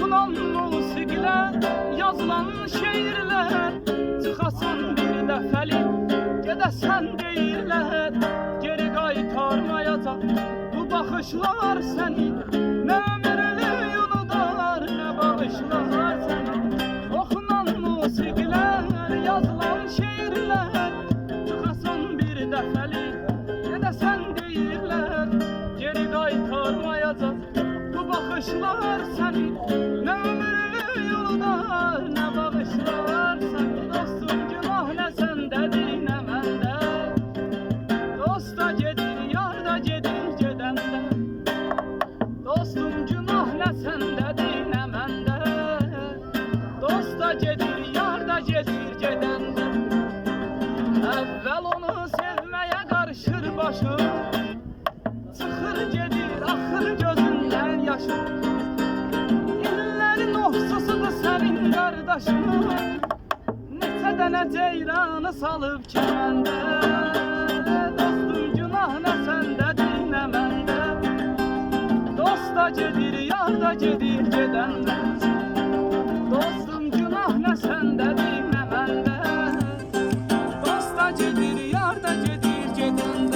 Okunan musiqiler, yazılan şeirler Çıxasan bir dəfəli, gedəsən deyirlər. Geri qaytarmayacaq bu baxışlar səni. Nə ömürlü unudar, nə bağışlar səni. Okunan musiqiler, yazılan şeirler Çıxasan bir dəfəli, gedəsən deyirlər. Geri qaytarmayacaq bu baxışlar səni Nə ömürlü yollar, nə bağışlar səni Dostum günah nə səndədir, nə məndə Dost da gedir, yar da gedir gedəndə Dostum günah nə səndədir, nə məndə Dost da gedir, yar da gedir gedəndə Əvvəl onu sevməyə qarışır başım qardaşın Neçə dənə ceyranı salıb kəməndə Dostum günah nə səndədir, nə məndə Dost da gedir, yar da gedir gedəndə